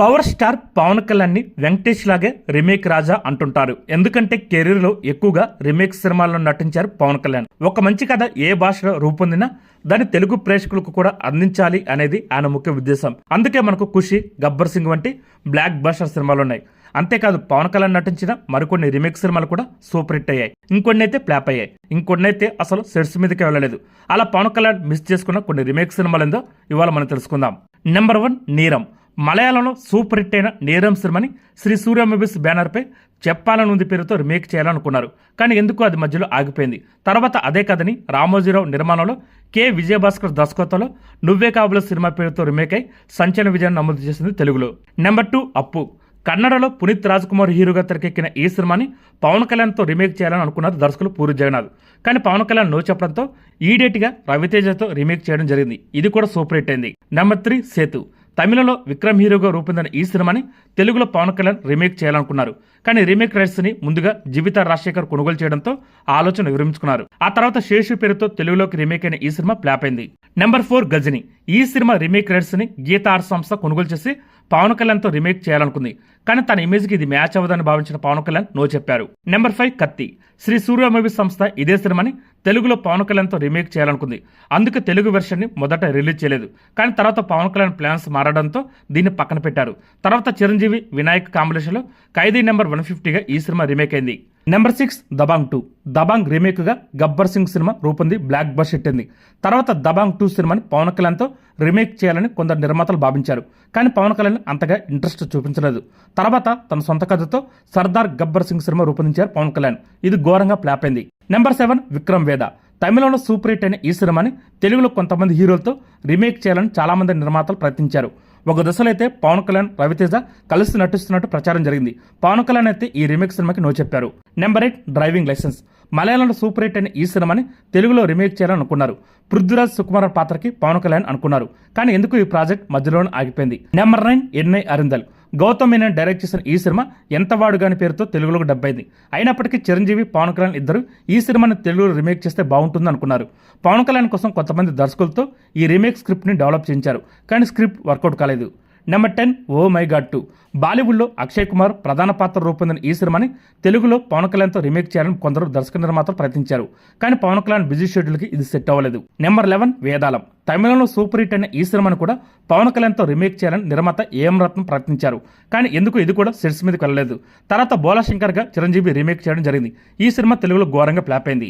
Power star Pawan కళ్యాణ్ని వెంకటేష్ లాగే remake రాజా అంటుంటారు. ఎందుకంటే కెరీర్లో ఎక్కువగా రీమేక్ సినిమాల్లో నటించారు పవన్ కళ్యాణ్. ఒక మంచి కథ ఏ భాషలో రూపొందినా దాన్ని తెలుగు ప్రేక్షకులకు కూడా అందించాలి అనేది ఆయన ముఖ్య ఉద్దేశం. అందుకే మనకు ఖుషి గబ్బర్ సింగ్ వంటి బ్లాక్ బస్టర్ సినిమాలు ఉన్నాయి. అంతేకాదు పవన్ కళ్యాణ్ నటించిన మరికొన్ని రీమేక్ సినిమాలు కూడా సూపర్ హిట్ అయ్యాయి. ఇంకొన్ని అయితే ఫ్లాప్ అయ్యాయి. ఇంకొన్ని అయితే అసలు సెట్స్ మీదకి వెళ్ళలేదు. అలా పవన్ కళ్యాణ్ మిస్ చేసుకున్న కొన్ని రీమేక్ సినిమాలు ఏందో ఇవాళ మనం తెలుసుకుందాం. నెంబర్ వన్ నీరం. మలయాళంలో సూపర్ హిట్ అయిన నేరం సినిమాని శ్రీ సూర్య మూవీస్ బ్యానర్పై చెప్పాలని ఉంది పేరుతో రీమేక్ చేయాలనుకున్నారు. కానీ ఎందుకు అది మధ్యలో ఆగిపోయింది. తర్వాత అదే కథని రామోజీరావు నిర్మాణంలో కె. విజయభాస్కర్ దర్శకత్వంలో నువ్వే కాబుల సినిమా పేరుతో రీమేక్ అయి సంచలన విజయాన్ని నమోదు చేసింది తెలుగులో. నెంబర్ టూ అప్పు. కన్నడలో పునీత్ రాజ్కుమార్ హీరోగా తెరకెక్కిన ఈ సినిమాని పవన్ కళ్యాణ్తో రీమేక్ చేయాలని అనుకున్నారు దర్శకులు పూరి జగన్నాథ్. కానీ పవన్ కళ్యాణ్ నో చెప్పడంతో ఈడేట్గా రవితేజతో రీమేక్ చేయడం జరిగింది. ఇది కూడా సూపర్ హిట్ అయింది. Number three Sethu. తమిళలో విక్రమ్ హీరోగా రూపొందిన ఈ సినిమాని తెలుగులో పవన్ కళ్యాణ్ రీమేక్ చేయాలనుకున్నారు. కానీ రీమేక్ రైట్స్ని ముందుగా జీవిత రాజశేఖర్ కొనుగోలు చేయడంతో ఆలోచన విరమించుకున్నారు. ఆ తర్వాత శేషు పేరుతో తెలుగులోకి రీమేక్ అయిన ఈ సినిమా ఫ్లాప్ అయింది. Number four Ghajini. ఈ సినిమా రీమేక్ రైట్స్ని గీతా సంస్థ కొనుగోలు చేసి పవన్ కళ్యాణ్తో రీమేక్ చేయాలనుకుంది. కానీ తన ఇమేజ్కి ఇది మ్యాచ్ అవ్వదని భావించిన పవన్ కళ్యాణ్ నో చెప్పారు. Number five Kaththi. శ్రీ సూర్య మూవీస్ సంస్థ ఇదే సినిమాని తెలుగులో పవన్ కళ్యాణ్తో రీమేక్ చేయాలనుకుంది. అందుకే తెలుగు వెర్షన్ని మొదట రిలీజ్ చేయలేదు. కానీ తర్వాత పవన్ కళ్యాణ్ ప్లాన్స్ మారడంతో దీన్ని పక్కన పెట్టారు. తర్వాత చిరంజీవి వినాయక్ కాంబినేషన్లో ఖైదీ నెంబర్ వన్ ఫిఫ్టీగా ఈ సినిమా రీమేక్ అయింది. Number six Dabangg two. Dabangg రీమేక్గా Gabbar Singh cinema రూపొంది బ్లాక్ బస్ ఎట్టింది తర్వాత దబాంగ్ టూ సినిమాని పవన్ కళ్యాణ్తో రీమేక్ చేయాలని కొందరు నిర్మాతలు భావించారు. కానీ పవన్ కళ్యాణ్ అంతగా ఇంట్రెస్ట్ చూపించలేదు. తర్వాత తన సొంత కథతో సర్దార్ గబ్బర్ సింగ్ సినిమా రూపొందించారు పవన్ కళ్యాణ్. ఇది ఘోరంగా ఫ్లాప్ అయింది. నెంబర్ సెవెన్ విక్రమ్ వేద. తమిళంలో సూపర్ హిట్ అయిన ఈ సినిమాని తెలుగులో కొంతమంది హీరోలతో రీమేక్ చేయాలని చాలామంది నిర్మాతలు ప్రయత్నించారు. ఒక దశలో అయితే పవన్ కళ్యాణ్ రవితేజ కలిసి నటిస్తున్నట్టు ప్రచారం జరిగింది. పవన్ కళ్యాణ్ అయితే ఈ రీమేక్ సినిమాకి నో చెప్పారు. Number eight driving licence. మలయాళంలో సూపర్ హిట్ అయిన ఈ సినిమాని తెలుగులో రీమేక్ చేయాలని అనుకున్నారు. పృథ్వీరాజ్ సుకుమార్ పాత్రకి పవన్ కళ్యాణ్ అనుకున్నారు. కానీ ఎందుకు ఈ ప్రాజెక్ట్ మధ్యలోనే ఆగిపోయింది? Number nine Yennai Arindhaal Gautham Menon direct చేసిన ఈ సినిమా ఎంత వాడుగాని పేరుతో తెలుగులోకి డబ్బైంది. అయినప్పటికీ చిరంజీవి పవన్ కళ్యాణ్ ఇద్దరు ఈ సినిమాని తెలుగులో రీమేక్ చేస్తే బాగుంటుంది అనుకున్నారు. పవన్ కళ్యాణ్ కోసం కొంతమంది దర్శకులతో ఈ రీమేక్ స్క్రిప్ట్ని డెవలప్ చేయించారు. కానీ స్క్రిప్ట్ వర్కౌట్ కాలేదు. Number ten oh my god two బాలీవుడ్లో అక్షయ్ కుమార్ ప్రధాన పాత్ర రూపొందిన ఈ సినిమాని తెలుగులో పవన్ కళ్యాణ్తో రీమేక్ చేయాలని కొందరు దర్శక నిర్మాతలు ప్రయత్నించారు. కానీ పవన్ కళ్యాణ్ బిజీ షెడ్యూల్కి ఇది సెట్ అవ్వలేదు. Number eleven Vedalam. తమిళంలో సూపర్ హిట్ అయిన ఈ సినిమాను కూడా పవన్ కళ్యాణ్తో రీమేక్ చేయాలని నిర్మాత ఏఎం రత్నం ప్రయత్నించారు. కానీ ఎందుకు ఇది కూడా సెట్స్ మీదకి వెళ్ళలేదు. తర్వాత బోలా శంకర్గా చిరంజీవి రీమేక్ చేయడం జరిగింది. ఈ సినిమా తెలుగులో ఘోరంగా ఫ్లాప్ అయింది.